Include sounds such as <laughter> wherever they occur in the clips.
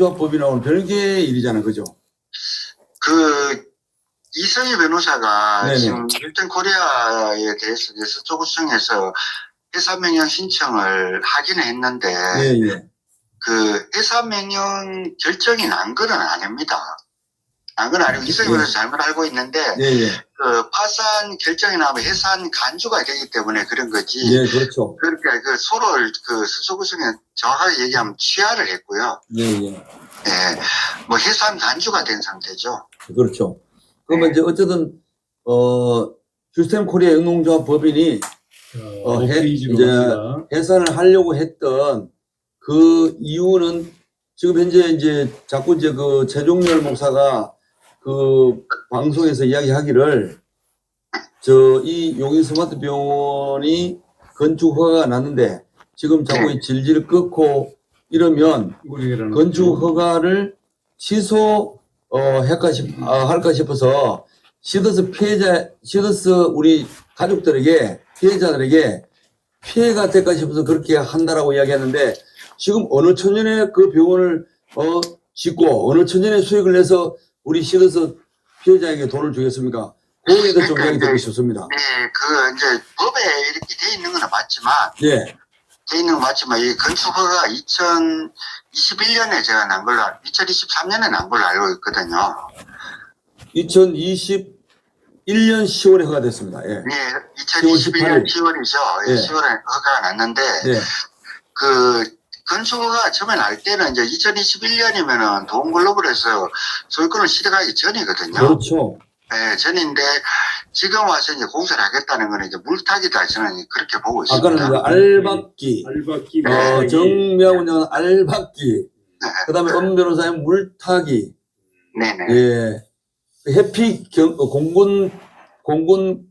조합법이라고는 별개의 일이잖아요. 그죠? 그 이성희 변호사가 네네. 지금 힐튼 코리아에 대해서 서초구청에서 회사 명령 신청을 하기는 했는데 예, 예. 그 회사 명령 결정이 난 거는 아닙니다. 난 건 아니고 이성희 예. 변호사 잘못 알고 있는데 예, 예. 그 파산 결정이 나면 해산 간주가 되기 때문에 그런 거지. 예, 그렇죠. 그러니까 그 서로를 그 서초구청에 정확하게 얘기하면 취하를 했고요. 예, 예. 예, 뭐 해산 간주가 된 상태죠. 그렇죠. 그러면 네. 이제 어쨌든, 어, 시스템 코리아 영농조합 법인이 어, 해- 이제 갑니다. 해산을 하려고 했던 그 이유는 지금 현재 이제 자꾸 이제 그 최종열 목사가 그 방송에서 이야기하기를 저 이 용인 스마트 병원이 건축 허가가 났는데 지금 자꾸 네. 이 질질 끊고 이러면 건축 허가를 취소 어 할까 싶 아, 할까 싶어서 시더스 피해자 시더스 우리 가족들에게 피해자들에게 피해가 될까 싶어서 그렇게 한다라고 이야기하는데 지금 어느 천년에 그 병원을 어 짓고 어느 천년에 수익을 내서 우리 시더스 피해자에게 돈을 주겠습니까? 거기에 대해서 좀 이야기 듣고 싶습니다. 네, 그 이제 법에 이렇게 돼 있는 건 맞지만 예, 돼 있는 건 맞지만 이 건축허가 2021년에 제가 난 걸로 알- 2023년에 난 걸로 알고 있거든요. 2021년 10월에 허가됐습니다. 예, 네, 2021년 10월 10월이죠. 예. 10월에 허가가 났는데 예, 그 건축허가 처음에 날 때는 이제 2021년이면은 도움글로벌에서 소유권을 시작하기 전이거든요. 그렇죠. 네, 전인데 지금 와서 이제 공사를 하겠다는 거는 이제 물타기다 저는 그렇게 보고 있습니다. 아까는 그 알박기, 알바끼 어, 정미하고 운영은 알박기, 네, 그 다음에 엄 변호사의 물타기, 네네. 예, 해피 경, 어, 공군, 공군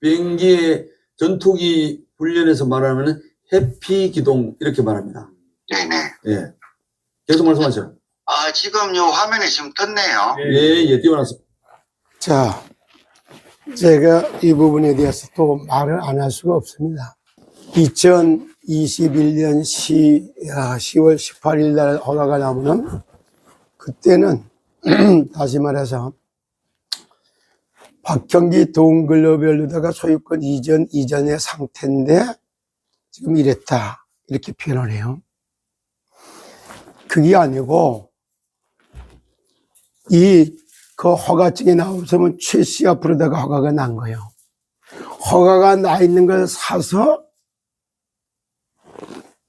비행기의 전투기 훈련에서 말하면 해피 기동, 이렇게 말합니다. 네네. 예. 계속 말씀하세요. 아, 지금 요 화면에 지금 떴네요. 예, 예, 띄워놨습니다. 자, 제가 이 부분에 대해서 또 말을 안 할 수가 없습니다. 2021년 10, 10월 18일 날 허가가 나오면 그때는 <clears throat> 다시 말해서 박경기 동글로벌로다가 소유권 이전 이전의 상태인데 지금 이랬다 이렇게 표현을 해요. 그게 아니고 이 그 허가증이 나오면 최 씨 앞으로다가 허가가 난 거예요. 허가가 나 있는 걸 사서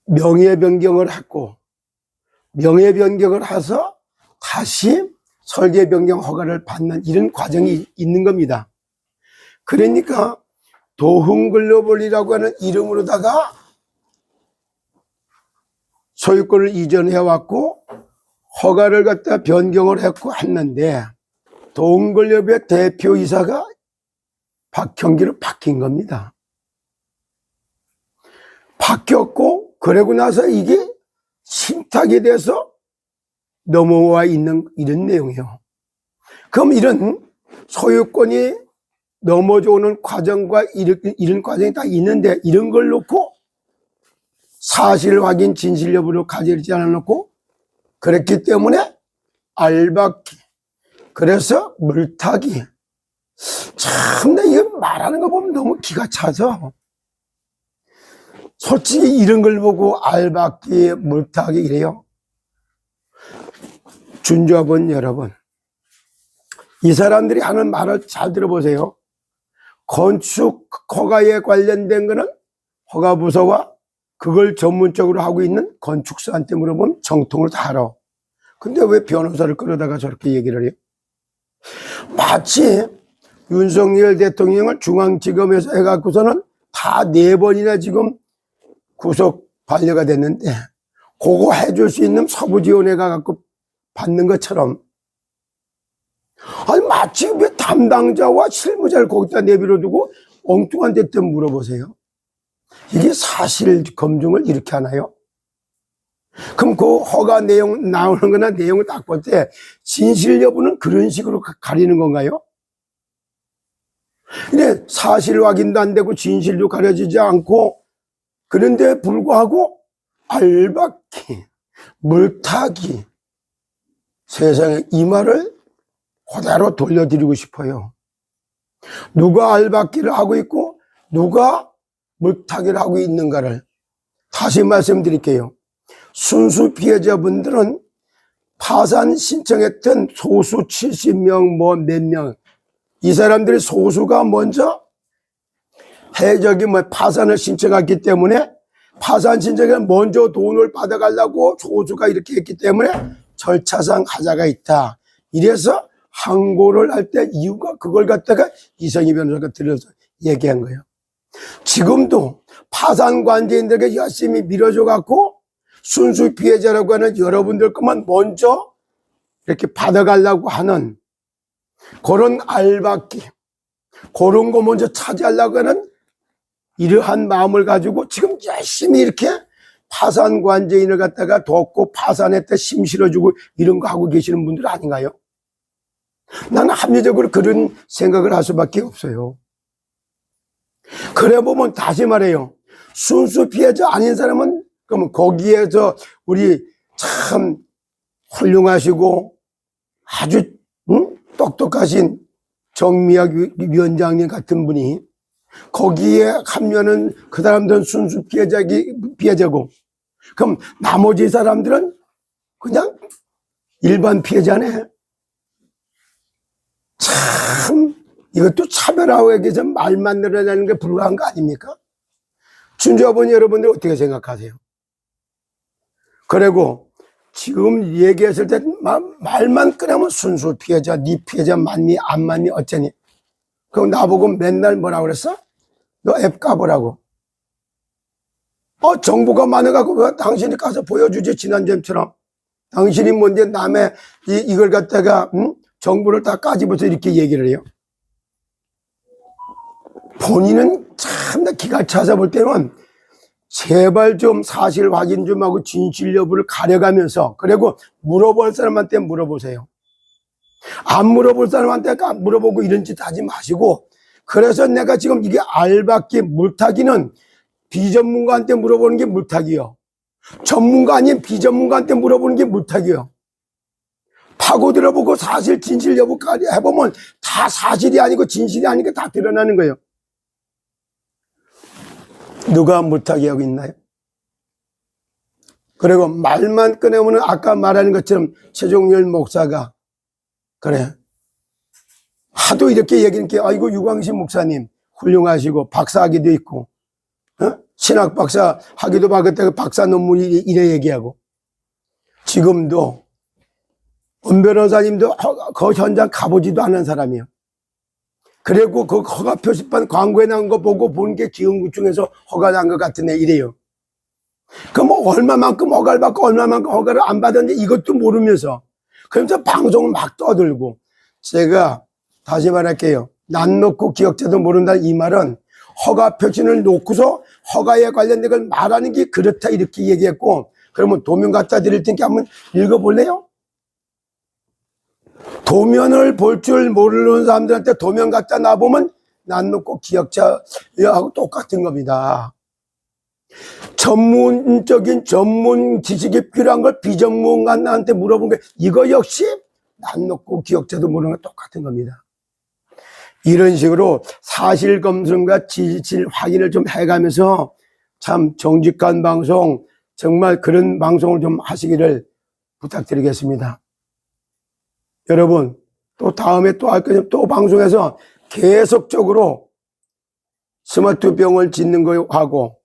명예 변경을 했고 명예 변경을 해서 다시 설계 변경 허가를 받는 이런 과정이 있는 겁니다. 그러니까 도흥글로벌이라고 하는 이름으로다가 소유권을 이전해 왔고 허가를 갖다 변경을 했고 했는데 동글협의 대표이사가 박형기로 바뀐 겁니다. 바뀌었고 그러고 나서 이게 신탁이 돼서 넘어와 있는 이런 내용이에요. 그럼 이런 소유권이 넘어져 오는 과정과 이런, 이런 과정이 다 있는데 이런 걸 놓고 사실 확인 진실 여부를 가지지 않아 놓고 그랬기 때문에 알박기 그래서 물타기. 참나 이거 말하는 거 보면 너무 기가 차서. 솔직히 이런 걸 보고 알박기 물타기 이래요. 준조합원 여러분 이 사람들이 하는 말을 잘 들어보세요. 건축 허가에 관련된 거는 허가부서와 그걸 전문적으로 하고 있는 건축사한테 물어보면 정통을 다 알아. 근데 왜 변호사를 끌어다가 저렇게 얘기를 해요? 마치 윤석열 대통령을 중앙지검에서 해갖고서는 다 네 번이나 지금 구속 반려가 됐는데 그거 해줄 수 있는 서부지원회 가 갖고 받는 것처럼 아니 마치 왜 담당자와 실무자를 거기다 내버려 두고 엉뚱한 데 때 물어보세요. 이게 사실 검증을 이렇게 하나요? 그럼 그 허가 내용 나오는 거나 내용을 딱 볼 때 진실 여부는 그런 식으로 가- 가리는 건가요? 근데 사실 확인도 안 되고 진실도 가려지지 않고 그런데 불구하고 알박기, 물타기 세상에 이 말을 그대로 돌려드리고 싶어요. 누가 알박기를 하고 있고 누가 물타기를 하고 있는가를 다시 말씀드릴게요. 순수 피해자분들은 파산 신청했던 소수 70명 뭐 몇 명 이 사람들이 소수가 먼저 해적이 뭐 파산을 신청했기 때문에 파산 신청에 먼저 돈을 받아가려고 소수가 이렇게 했기 때문에 절차상 하자가 있다. 이래서 항고를 할 때 이유가 그걸 갖다가 이성희 변호사가 들어서 얘기한 거예요. 지금도 파산 관계인들에게 열심히 밀어줘 갖고 순수 피해자라고 하는 여러분들 것만 먼저 이렇게 받아가려고 하는 그런 알박기, 그런 거 먼저 차지하려고 하는 이러한 마음을 가지고 지금 열심히 이렇게 파산 관제인을 갖다가 돕고 파산했다 힘 실어주고 이런 거 하고 계시는 분들 아닌가요? 나는 합리적으로 그런 생각을 할 수밖에 없어요. 그래 보면 다시 말해요. 순수 피해자 아닌 사람은 그러면 거기에서 우리 참 훌륭하시고 아주 응? 똑똑하신 정미학 위- 위원장님 같은 분이 거기에 하면은 그 사람들은 순수 피해자기 피해자고 그럼 나머지 사람들은 그냥 일반 피해자네. 참 이것도 차별화에게서 말만 늘어나는 게 불가한 거 아닙니까? 춘자분 여러분들 어떻게 생각하세요? 그리고 지금 얘기했을 때 마- 말만 꺼내면 순수 피해자, 네 피해자 맞니 안 맞니 어쩌니? 그럼 나보고 맨날 뭐라 그랬어? 너 앱 까보라고. 어 정보가 많아갖고 왜 당신이 가서 보여주지 지난주처럼 당신이 뭔데 남의 이, 이걸 갖다가 응? 정보를 다 까집어서 이렇게 얘기를 해요. 본인은 참나 기가 차서 볼 때는 제발 좀 사실 확인 좀 하고 진실 여부를 가려가면서 그리고 물어볼 사람한테 물어보세요. 안 물어볼 사람한테 까- 물어보고 이런 짓 하지 마시고 그래서 내가 지금 이게 알박기 물타기는 비전문가한테 물어보는 게 물타기요. 전문가 아닌 비전문가한테 물어보는 게 물타기요. 파고 들어보고 사실 진실 여부까지 해보면 다 사실이 아니고 진실이 아니고 다 드러나는 거예요. 누가 물타기 하고 있나요? 그리고 말만 꺼내면 아까 말하는 것처럼 최종열 목사가 그래 하도 이렇게 얘기하는 게 아이고 유광신 목사님 훌륭하시고 박사학위도 있고 어? 신학 박사 학위도 받았다가 박사 논문이 이래 얘기하고 지금도 원 변호사님도 허- 그 현장 가보지도 않은 사람이에요. 그리고 그 허가 표시판 광고에 나온 거 보고 본 게 기흥구청에서 허가 난 것 같은 애 이래요. 그럼 뭐 얼마만큼 허가를 받고 얼마만큼 허가를 안 받았는지 이것도 모르면서 그러면서 방송을 막 떠들고 제가 다시 말할게요. 난 놓고 기억자도 모른다 이 말은 허가 표시를 놓고서 허가에 관련된 걸 말하는 게 그렇다 이렇게 얘기했고 그러면 도면 갖다 드릴 테니까 한번 읽어볼래요? 도면을 볼 줄 모르는 사람들한테 도면 갖다 놔보면 난 놓고 기억자하고 똑같은 겁니다. 전문적인 전문 지식이 필요한 걸 비전문가한테 물어본 게 이거 역시 난 놓고 기억자도 모르는 거 똑같은 겁니다. 이런 식으로 사실 검증과 지질 확인을 좀 해가면서 참 정직한 방송 정말 그런 방송을 좀 하시기를 부탁드리겠습니다. 여러분 또 다음에 또 할 거죠. 또 방송에서 계속적으로 스마트 병을 짓는 거 하고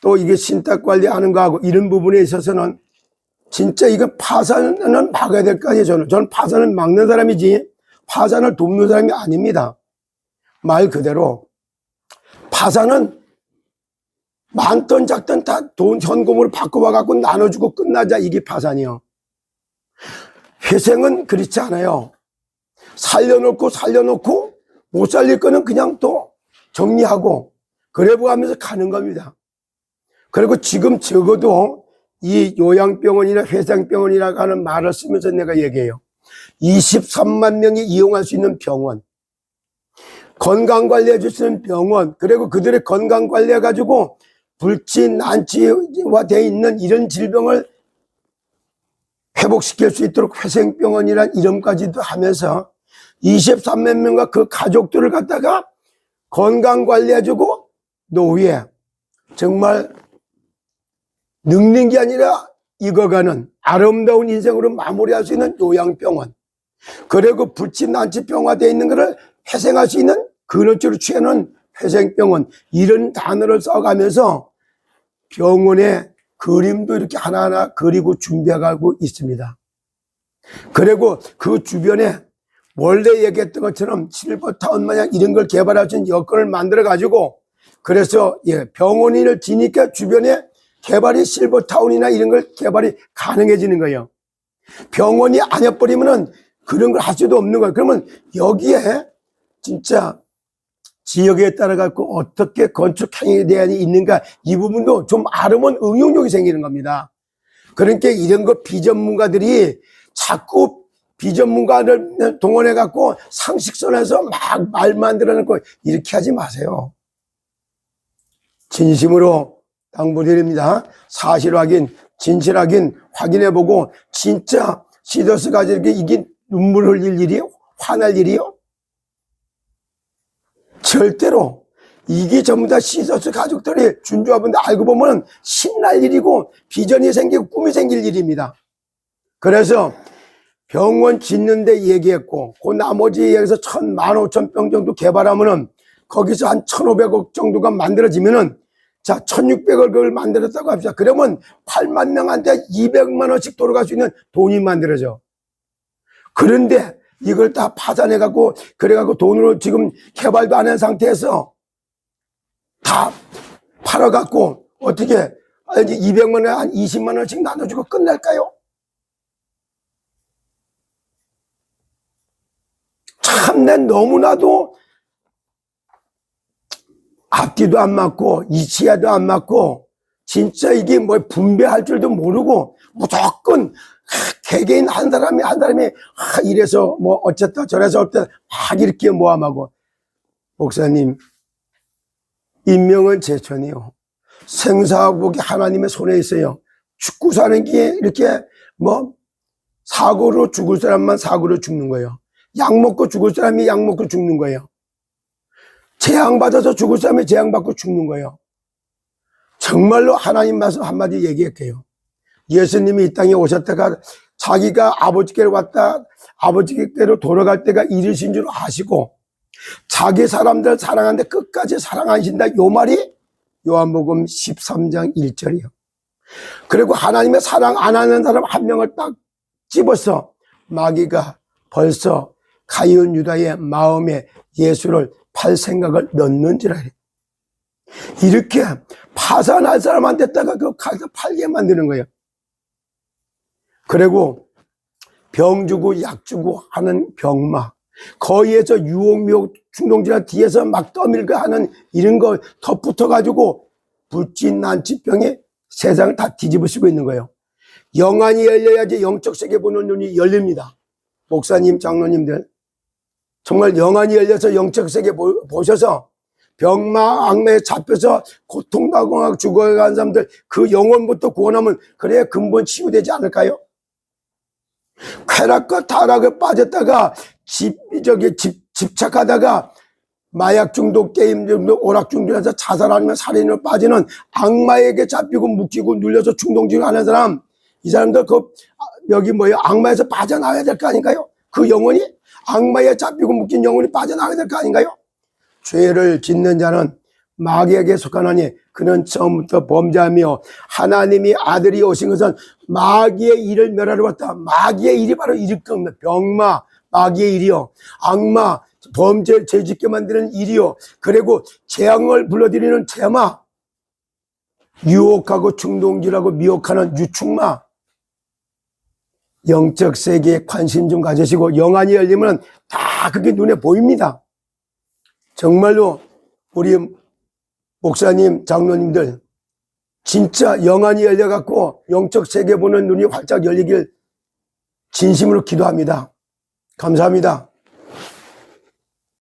또 이게 신탁 관리하는 거 하고 이런 부분에 있어서는 진짜 이거 파산은 막아야 될 거 아니에요 저는 저는 파산을 막는 사람이지 파산을 돕는 사람이 아닙니다 말 그대로 파산은 많던 작던 다 돈 현금으로 바꿔와 갖고 나눠주고 끝나자 이게 파산이요 회생은 그렇지 않아요 살려놓고 살려놓고 못 살릴 거는 그냥 또 정리하고 그래 보면서 가는 겁니다. 그리고 지금 적어도 이 요양병원이나 회상병원이라고 하는 말을 쓰면서 내가 얘기해요. 23만 명이 이용할 수 있는 병원, 건강관리해 있는 병원, 그리고 그들의 건강관리해 가지고 불치, 난치와 되어 있는 이런 질병을 회복시킬 수 있도록 회생병원이란 이름까지도 하면서 23몇 명과 그 가족들을 갖다가 건강 관리해주고 노후에 정말 늙는 게 아니라 익어가는 아름다운 인생으로 마무리할 수 있는 요양병원. 그리고 불치 난치 병화되어 있는 것을 회생할 수 있는 근원적으로 취하는 회생병원. 이런 단어를 써가면서 병원의 그림도 이렇게 하나하나 그리고 준비해가고 있습니다. 그리고 그 주변에 원래 얘기했던 것처럼 실버타운 마냥 이런 걸 있는 여건을 만들어가지고 그래서 예, 병원인을 지니까 주변에 개발이 실버타운이나 이런 걸 개발이 가능해지는 거예요. 병원이 아니어버리면은 그런 걸 할 수도 없는 거예요. 그러면 여기에 진짜 지역에 따라 갖고 어떻게 건축 행위에 대한 있는가 이 부분도 좀 알으면 응용력이 생기는 겁니다. 그러니까 이런 거 비전문가들이 자꾸 비전문가를 동원해 갖고 상식선에서 막 말 만들어놓고 이렇게 하지 마세요. 진심으로 당부드립니다. 사실 확인, 진실 확인 확인해보고 진짜 시더스 가족이 이게 눈물 흘릴 일이요? 화날 일이요? 절대로 이게 전부 다 시더스 가족들이 준주하분들 알고 보면 신날 일이고 비전이 생기고 꿈이 생길 일입니다. 그래서 병원 짓는데 얘기했고 그 나머지 여기서 천 만 오천 병 정도 개발하면은 거기서 한 천오백 억 정도가 만들어지면은 자, 1600억을 그걸 만들었다고 합시다. 그러면 8만 명한테 200만 원씩 돌아갈 수 있는 돈이 만들어져. 그런데 이걸 다 파산해갖고, 그래갖고 돈으로 지금 개발도 안 한 상태에서 다 팔아갖고, 어떻게, 아, 이제 200만 원, 한 20만 원씩 나눠주고 끝날까요? 참 내 너무나도 앞뒤도 안 맞고 이치야도 안 맞고 진짜 이게 뭐 분배할 줄도 모르고 무조건 하, 개개인 한 사람이 한 사람이 하, 이래서 뭐 어쨌다 저래서 어쨌다 막 이렇게 모함하고. 목사님 인명은 제천이요. 생사복이 하나님의 손에 있어요. 죽고 사는 게 이렇게 뭐 사고로 죽을 사람만 사고로 죽는 거예요. 약 먹고 죽을 사람이 약 먹고 죽는 거예요. 재앙받아서 죽을 사람이 재앙받고 죽는 거예요. 정말로 하나님 말씀 한마디 얘기할게요. 예수님이 이 땅에 오셨다가 자기가 아버지께로 왔다 아버지께로 돌아갈 때가 이르신 줄 아시고 자기 사람들 사랑하는데 끝까지 사랑하신다 요 말이 요한복음 13장 1절이요. 그리고 하나님의 사랑 안 하는 사람 한 명을 딱 집어서 마귀가 벌써 가이온 유다의 마음에 예수를 팔 생각을 넣는지라. 이렇게 파산할 사람한테 다가 그 가서 팔게 만드는 거예요. 그리고 병 주고 약 주고 하는 병마. 거기에서 유혹, 미혹, 충동질환 뒤에서 막 떠밀고 하는 이런 거 덧붙어 가지고 불진, 난치병에 세상을 다 뒤집어 쓰고 있는 거예요. 영안이 열려야지 영적 세계 보는 눈이 열립니다. 목사님, 장로님들. 정말 영안이 열려서 영적 세계 보- 보셔서 병마, 악마에 잡혀서 고통당하고 죽어간 사람들 그 영혼부터 구원하면 그래야 근본 치유되지 않을까요? 쾌락과 타락에 빠졌다가 집, 저기 집, 집착하다가 마약 중독, 게임 중독, 오락 중독에서 자살 아니면 살인으로 빠지는 악마에게 잡히고 묶이고 눌려서 충동질 하는 사람, 이 사람들 그, 아, 여기 뭐예요? 악마에서 빠져나와야 될 거 아닌가요? 그 영혼이? 악마에 잡히고 묶인 영혼이 빠져나와야 될 거 아닌가요? 죄를 짓는 자는 마귀에게 속하나니 그는 처음부터 범죄하며 하나님이 아들이 오신 것은 마귀의 일을 멸하러 왔다. 마귀의 일이 바로 일으킵니다. 병마, 마귀의 일이요. 악마, 범죄, 죄짓게 만드는 일이요. 그리고 재앙을 불러들이는 재마, 유혹하고 충동질하고 미혹하는 유충마, 영적 세계에 관심 좀 가지시고 영안이 열리면 다 그게 눈에 보입니다. 정말로 우리 목사님, 장로님들 진짜 영안이 열려갖고 영적 세계 보는 눈이 활짝 열리길 진심으로 기도합니다. 감사합니다.